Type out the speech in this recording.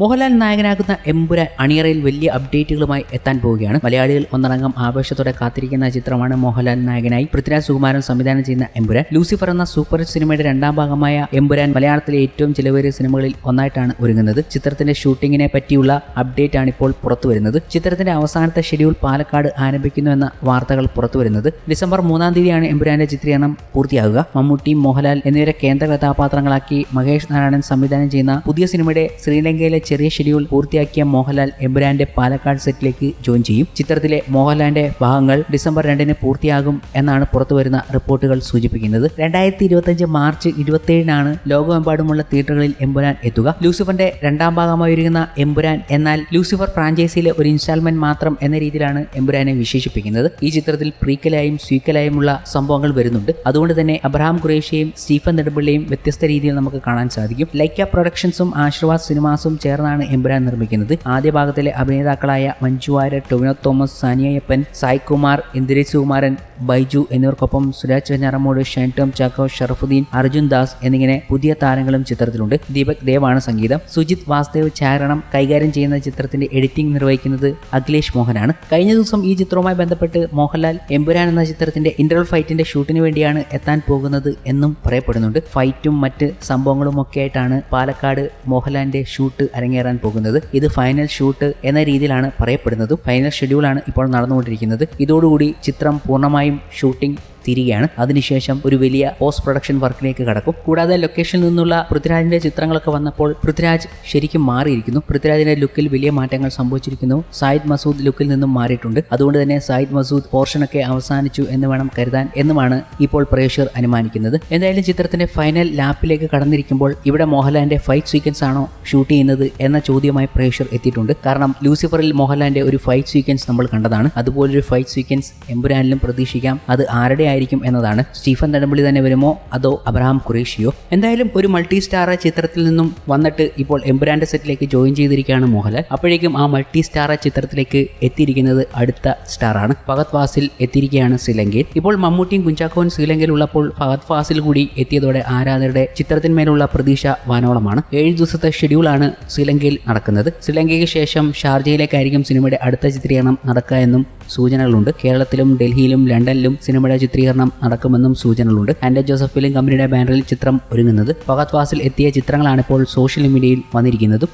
മോഹൻലാൽ നായകനാകുന്ന എംപുര അണിയറയിൽ വലിയ അപ്ഡേറ്റുകളുമായി എത്താൻ പോവുകയാണ്. മലയാളികൾ ഒന്നടങ്കം ആവേശത്തോടെ കാത്തിരിക്കുന്ന ചിത്രമാണ് മോഹൻലാൽ നായകനായി. പൃഥ്വിരാജ് സുകുമാരൻ സംവിധാനം ചെയ്യുന്ന എംപുര ലൂസിഫർ എന്ന സൂപ്പർ സിനിമയുടെ രണ്ടാം ഭാഗമായ എമ്പുരാൻ മലയാളത്തിലെ ഏറ്റവും ചിലവേറിയ സിനിമകളിൽ ഒന്നായിട്ടാണ് ഒരുങ്ങുന്നത്. ചിത്രത്തിന്റെ ഷൂട്ടിങ്ങിനെ പറ്റിയുള്ള അപ്ഡേറ്റ് ആണ് ഇപ്പോൾ പുറത്തു വരുന്നത്. ചിത്രത്തിന്റെ അവസാനത്തെ ഷെഡ്യൂൾ പാലക്കാട് ആരംഭിക്കുന്നു എന്ന വാർത്തകൾ പുറത്തു വരുന്നത്. ഡിസംബർ മൂന്നാം തീയതിയാണ് എമ്പുരാന്റെ ചിത്രീകരണം പൂർത്തിയാകുക മമ്മൂട്ടി മോഹൻലാൽ എന്നിവരെ കേന്ദ്ര കഥാപാത്രങ്ങളാക്കി മഹേഷ് നാരായണൻ സംവിധാനം ചെയ്യുന്ന പുതിയ സിനിമയുടെ ശ്രീലങ്കയിലെ ചെറിയ ഷെഡ്യൂൾ പൂർത്തിയാക്കിയ മോഹൻലാൽ എംബുരാന്റെ പാലക്കാട് സെറ്റിലേക്ക് ജോയിൻ ചെയ്യും. ചിത്രത്തിലെ മോഹൻലാലിന്റെ ഭാഗങ്ങൾ ഡിസംബർ രണ്ടിന് പൂർത്തിയാകും എന്നാണ് പുറത്തുവരുന്ന റിപ്പോർട്ടുകൾ സൂചിപ്പിക്കുന്നത്. രണ്ടായിരത്തി ഇരുപത്തിയഞ്ച് മാർച്ച് ഇരുപത്തിയേഴിനാണ് ലോകമെമ്പാടുമുള്ള തിയേറ്ററുകളിൽ എംബുരാൻ എത്തുക. ലൂസിഫറിന്റെ രണ്ടാം ഭാഗമായി ഒരുങ്ങുന്ന എംബുരാൻ എന്നാൽ ലൂസിഫർ ഫ്രാഞ്ചൈസിയിലെ ഒരു ഇൻസ്റ്റാൾമെന്റ് മാത്രം എന്ന രീതിയിലാണ് എംബുരാനെ വിശേഷിപ്പിക്കുന്നത്. ഈ ചിത്രത്തിൽ പ്രീക്കലായും സ്വീക്കലായുമുള്ള സംഭവങ്ങൾ വരുന്നുണ്ട്. അതുകൊണ്ട് തന്നെ അബ്രഹാം ഖുറേഷിയെയും സ്റ്റീഫൻ നെടുമ്പള്ളിയും വ്യത്യസ്ത രീതിയിൽ നമുക്ക് കാണാൻ സാധിക്കും. ലൈക്ക പ്രൊഡക്ഷൻസും ആശീർവാദ് സിനിമാസും ചേർന്നാണ് എമ്പുരാൻ നിർമ്മിക്കുന്നത്. ആദ്യ ഭാഗത്തിലെ അഭിനേതാക്കളായ മഞ്ജു വാര്യർ ടൊവിനോ തോമസ് സാനിയയപ്പൻ സായ് കുമാർ ഇന്ദിരേശ് സുകുമാരൻ ബൈജു എന്നിവർക്കൊപ്പം സുരാജ് വെഞ്ഞാറമൂട് ഷൈൻ ടോം ചാക്കോ ഷറഫുദ്ദീൻ അർജുൻ ദാസ് എന്നിങ്ങനെ പുതിയ താരങ്ങളും ചിത്രത്തിലുണ്ട്. ദീപക് ദേവാണ് സംഗീതം. സുജിത് വാസുദേവ് ചാരണം കൈകാര്യം ചെയ്യുന്ന ചിത്രത്തിന്റെ എഡിറ്റിംഗ് നിർവഹിക്കുന്നത് അഖിലേഷ് മോഹനാണ്. കഴിഞ്ഞ ദിവസം ഈ ചിത്രവുമായി ബന്ധപ്പെട്ട് മോഹൻലാൽ എമ്പുരാൻ എന്ന ചിത്രത്തിന്റെ ഇന്റർവൽ ഫൈറ്റിന്റെ ഷൂട്ടിന് വേണ്ടിയാണ് എത്താൻ പോകുന്നത് എന്നും പറയപ്പെടുന്നുണ്ട്. ഫൈറ്റും മറ്റ് സംഭവങ്ങളും ഒക്കെ ആയിട്ടാണ് പാലക്കാട് മോഹൻലാലിന്റെ ഷൂട്ട് അരങ്ങേറാൻ പോകുന്നത്. ഇത് ഫൈനൽ ഷൂട്ട് എന്ന രീതിയിലാണ് പറയപ്പെടുന്നത്. ഫൈനൽ ഷെഡ്യൂളാണ് ഇപ്പോൾ നടന്നുകൊണ്ടിരിക്കുന്നത്. ഇതോടുകൂടി ചിത്രം പൂർണമായും ഷൂട്ടിംഗ് തീരുകയാണ് അതിനുശേഷം ഒരു വലിയ പോസ്റ്റ് പ്രൊഡക്ഷൻ വർക്കിലേക്ക് കടക്കും. കൂടാതെ ലൊക്കേഷനിൽ നിന്നുള്ള പൃഥ്വിരാജിന്റെ ചിത്രങ്ങളൊക്കെ വന്നപ്പോൾ പൃഥ്വിരാജ് ശരിക്കും മാറിയിരിക്കുന്നു. പൃഥ്വിരാജിന്റെ ലുക്കിൽ വലിയ മാറ്റങ്ങൾ സംഭവിച്ചിരിക്കുന്നു. സായിദ് മസൂദ് ലുക്കിൽ നിന്നും മാറിയിട്ടുണ്ട്. അതുകൊണ്ട് തന്നെ സായിദ് മസൂദ് പോർഷനൊക്കെ അവസാനിച്ചു എന്ന് വേണം കരുതാൻ എന്നുമാണ് ഇപ്പോൾ പ്രേക്ഷകർ അനുമാനിക്കുന്നത്. എന്തായാലും ചിത്രത്തിന്റെ ഫൈനൽ ലാപ്പിലേക്ക് കടന്നിരിക്കുമ്പോൾ ഇവിടെ മോഹൻലാലിന്റെ ഫൈറ്റ് സീക്വൻസ് ആണോ ഷൂട്ട് ചെയ്യുന്നത് എന്ന ചോദ്യമായി പ്രേക്ഷകർ എത്തിയിട്ടുണ്ട്. കാരണം ലൂസിഫറിൽ മോഹൻലാലിന്റെ ഒരു ഫൈറ്റ് സീക്വൻസ് നമ്മൾ കണ്ടതാണ്. അതുപോലൊരു ഫൈറ്റ് സീക്വൻസ് എമ്പുരാനിലും പ്രതീക്ഷിക്കാം. അത് ആരുടെ ആയിരിക്കും എന്നതാണ്. സ്റ്റീഫൻ നെടുമ്പള്ളി തന്നെ വരുമോ? അതോ അബ്രഹാം ഖുറേഷിയോ? എന്തായാലും ഒരു മൾട്ടി സ്റ്റാർ ചിത്രത്തിൽ നിന്നും വന്നിട്ട് ഇപ്പോൾ എംബുരാന്റെ സെറ്റിലേക്ക് ജോയിൻ ചെയ്തിരിക്കുകയാണ് മോഹൻലാൽ. അപ്പോഴേക്കും ആ മൾട്ടി സ്റ്റാർ ചിത്രത്തിലേക്ക് എത്തിയിരിക്കുന്നത് അടുത്ത സ്റ്റാർ ആണ് ഫഹദ് ഫാസിൽ എത്തിയിരിക്കുകയാണ് ശ്രീലങ്കയിൽ. ഇപ്പോൾ മമ്മൂട്ടിയും കുഞ്ചാക്കോവും ശ്രീലങ്കയിൽ ഉള്ളപ്പോൾ ഫഹദ് ഫാസിൽ കൂടി എത്തിയതോടെ ആരാധകരുടെ ചിത്രത്തിന്മേലുള്ള പ്രതീക്ഷ വാനോളമാണ്. ഏഴ് ദിവസത്തെ ഷെഡ്യൂളാണ് ശ്രീലങ്കയിൽ നടക്കുന്നത്. ശ്രീലങ്കയ്ക്ക് ശേഷം ഷാർജയിലേക്കായിരിക്കും സിനിമയുടെ അടുത്ത ചിത്രീകരണം നടക്കുക എന്നും സൂചനകളുണ്ട്. കേരളത്തിലും ഡൽഹിയിലും ലണ്ടനിലും സിനിമയുടെ ചിത്രീകരണം നടക്കുമെന്നും സൂചനകളുണ്ട്. ആൻഡ്ര ജോസഫ് ഫിലിം കമ്പനിയുടെ ബാനറിൽ ചിത്രം ഒരുങ്ങുന്നത്. ഫഹദ് ഫാസിൽ എത്തിയ ചിത്രങ്ങളാണ് ഇപ്പോൾ സോഷ്യൽ മീഡിയയിൽ വന്നിരിക്കുന്നതും.